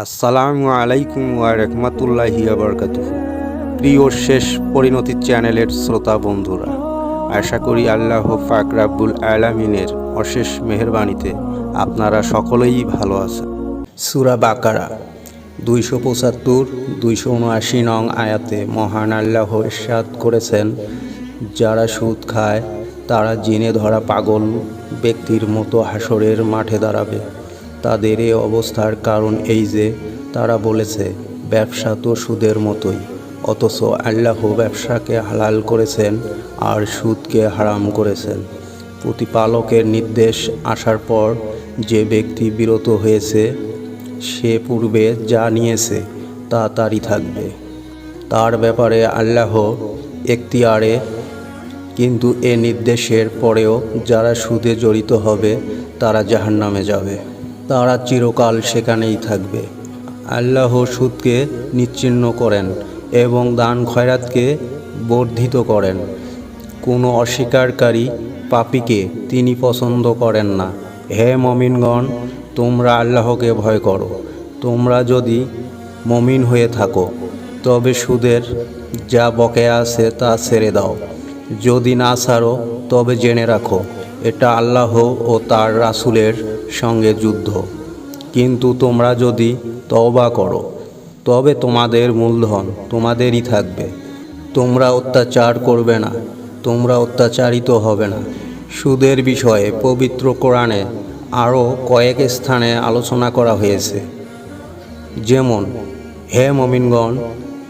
আসসালামু আলাইকুম ওয়া রহমতুল্লাহি আবরকাতুহ প্রিয় শেষ পরিণতি চ্যানেলের শ্রোতা বন্ধুরা, আশা করি আল্লাহ ফাক রাব্বুল আলামিনের অশেষ মেহেরবানিতে আপনারা সকলেই ভালো আছেন। সুরা বাকারা, দুইশো পঁচাত্তর, দুইশো উনআশি নং আয়াতে মহান আল্লাহ ইরশাদ করেছেন, যারা সুদ খায়, তারা জিনে ধরা পাগল ব্যক্তির মতো হাসরের মাঠে দাঁড়াবে। তাদের এই অবস্থার কারণ এই যে, তারা বলেছে, ব্যবসা তো সুদের মতোই। অথচ আল্লাহ ব্যবসাকে হালাল করেছেন আর সুদকে হারাম করেছেন। প্রতিপালকের নির্দেশ আসার পর যে ব্যক্তি বিরত হয়েছে, সে পূর্বে যা নিয়েছে, তা তারই থাকবে। তার ব্যাপারে আল্লাহ এখতিয়ারে, কিন্তু এ নির্দেশের পরেও যারা সুদে জড়িত হবে, তারা জাহান্নামে যাবে। তারা চিরকাল সেখানেই থাকবে। আল্লাহ সুদকে নিচ্ছিন্ন করেন এবং দান খয়রাতকে বর্ধিত করেন। কোনো অস্বীকারী পাপীকে তিনি পছন্দ করেন না। হে মমিনগণ, তোমরা আল্লাহকে ভয় করো। তোমরা যদি মমিন হয়ে থাকো, তবে সুদের যা বকেয়া আছে তা ছেড়ে দাও। যদি না ছাড়ো, তবে জেনে রাখো। এটা আল্লাহ ও তার রাসুলের সঙ্গে যুদ্ধ। কিন্তু তোমরা যদি তওবা করো, তবে তোমাদের মূলধন তোমাদেরই থাকবে। তোমরা অত্যাচার করবে না, তোমরা অত্যাচারিত হবে না। সুদের বিষয়ে পবিত্র কোরআনে আরও কয়েক স্থানে আলোচনা করা হয়েছে। যেমন, হে মমিনগণ,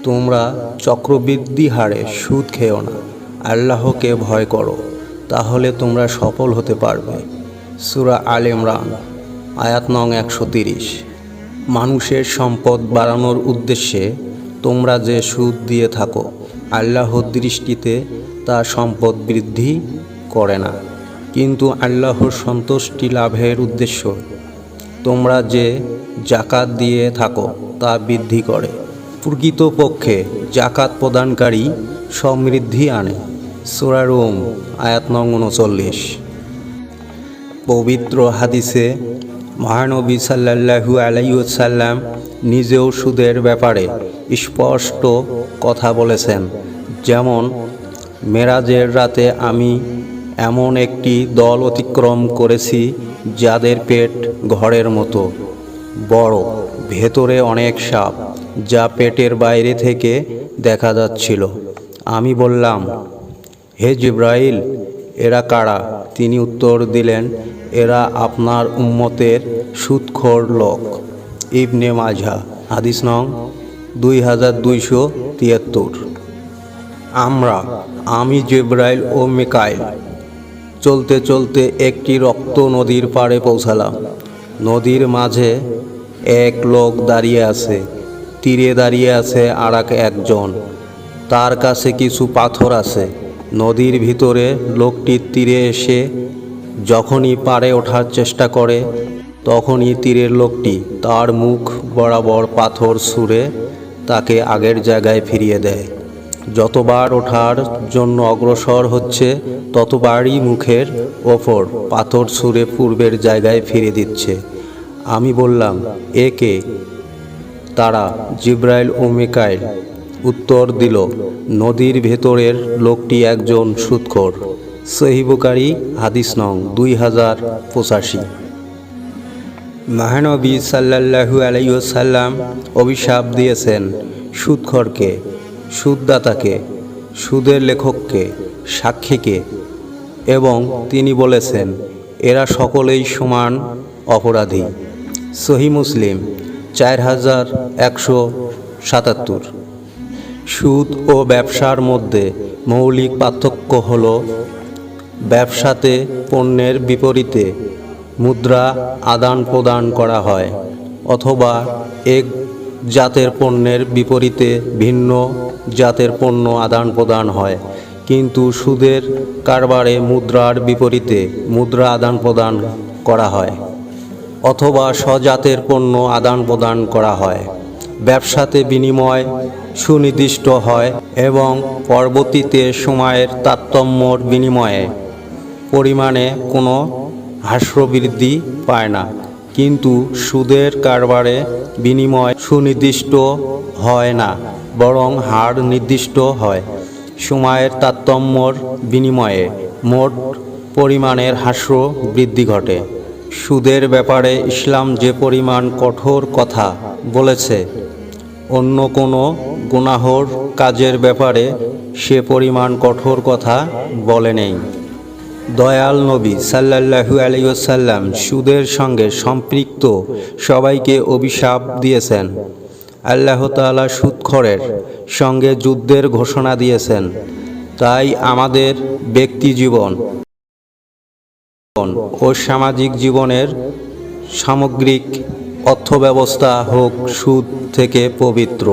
তোমরা চক্রবৃদ্ধি হারে সুদ খেও না, আল্লাহকে ভয় করো। তাহলে তোমরা সফল হতে পারবে। সুরা আল ইমরান, আয়াত নং একশো তিরিশ। মানুষের সম্পদ বাড়ানোর উদ্দেশ্যে তোমরা যে সুদ দিয়ে থাকো আল্লাহর দৃষ্টিতে তা সম্পদ বৃদ্ধি করে না। কিন্তু আল্লাহর সন্তুষ্টি লাভের উদ্দেশ্য, তোমরা যে জাকাত দিয়ে থাকো তা বৃদ্ধি করে। প্রকৃতপক্ষে জাকাত প্রদানকারী সমৃদ্ধি আনে। সুরা রোম, আয়াত নং উনচল্লিশ। পবিত্র হাদিসে মহানবী সাল্লাল্লাহু আলাইসাল্লাম নিজেও সুদের ব্যাপারে স্পষ্ট কথা বলেছেন, যেমন, মেরাজের রাতে আমি এমন একটি দল অতিক্রম করেছি যাদের পেট ঘরের মতো, বড়, ভেতরে অনেক সাপ, যা পেটের বাইরে থেকে দেখা যাচ্ছিল। আমি বললাম হে জিব্রাইল, এরা কারা? তিনি উত্তর দিলেন, এরা আপনার উম্মতের সুৎখোর লোক। ইবনে মাঝা হাদিস নং দুই হাজার দুইশো তিয়াত্তর। আমরা, আমি জিব্রাইল ও মিকাইল, চলতে চলতে একটি রক্ত নদীর পাড়ে পৌঁছালাম। নদীর মাঝে এক লোক দাঁড়িয়ে আছে, তীরে দাঁড়িয়ে আছে আর এক একজন। তার কাছে কিছু পাথর আছে। নদীর ভিতরে লোকটির তীরে এসে যখনই পাড়ে ওঠার চেষ্টা করে, তখনই তীরের লোকটি তার মুখ বরাবর পাথর ছুঁড়ে তাকে আগের জায়গায় ফিরিয়ে দেয়। যতবার ওঠার জন্য অগ্রসর হচ্ছে, ততবারই মুখের ওপর পাথর ছুঁড়ে পূর্বের জায়গায় ফিরে দিচ্ছে। আমি বললাম একে তারা জিব্রাইল ও মিকাইল উত্তর দিল, নদীর ভেতরের লোকটি একজন সুৎখোর। সহিবুকারী হাদিস নং দুই হাজার পঁচাশি। মহানবী সাল্লাল্লাহু আলাইসাল্লাম অভিশাপ দিয়েছেন সুদখরকে সুদদাতাকে সুদের লেখককে, সাক্ষীকে এবং তিনি বলেছেন, এরা সকলেই সমান অপরাধী। সহি মুসলিম, চার হাজার একশো সাতাত্তর। সুদ ও ব্যবসার মধ্যে মৌলিক পার্থক্য হল ব্যবসাতে পণ্যের বিপরীতে মুদ্রা আদান প্রদান করা হয় অথবা এক জাতের পণ্যের বিপরীতে ভিন্ন জাতের পণ্য আদান প্রদান হয়। কিন্তু সুদের কারবারে মুদ্রার বিপরীতে মুদ্রা আদান প্রদান করা হয় অথবা স্বজাতের পণ্য আদান প্রদান করা হয়। ব্যবসাতে বিনিময় সুনির্দিষ্ট হয় এবং পরবর্তীতে সময়ের তারতম্যর বিনিময়ে পরিমাণে কোনো হ্রাসবৃদ্ধি পায় না। কিন্তু সুদের কারবারে বিনিময় সুনির্দিষ্ট হয় না, বরং হার নির্দিষ্ট হয়। সময়ের তারতম্যর বিনিময়ে মোট পরিমাণের হ্রাস বৃদ্ধি ঘটে। সুদের ব্যাপারে ইসলাম যে পরিমাণ কঠোর কথা বলেছে, অন্য কোনো গুনাহর কাজের ব্যাপারে সে পরিমাণ কঠোর কথা বলে নেই। দয়াল নবী সাল্লাল্লাহু আলাইসাল্লাম সুদের সঙ্গে সম্পৃক্ত সবাইকে অভিশাপ দিয়েছেন। আল্লাহ তাআলা সুদখরের সঙ্গে যুদ্ধের ঘোষণা দিয়েছেন। তাই আমাদের ব্যক্তি জীবন ও সামাজিক জীবনের সামগ্রিক অর্থব্যবস্থা হোক সুদ থেকে পবিত্র।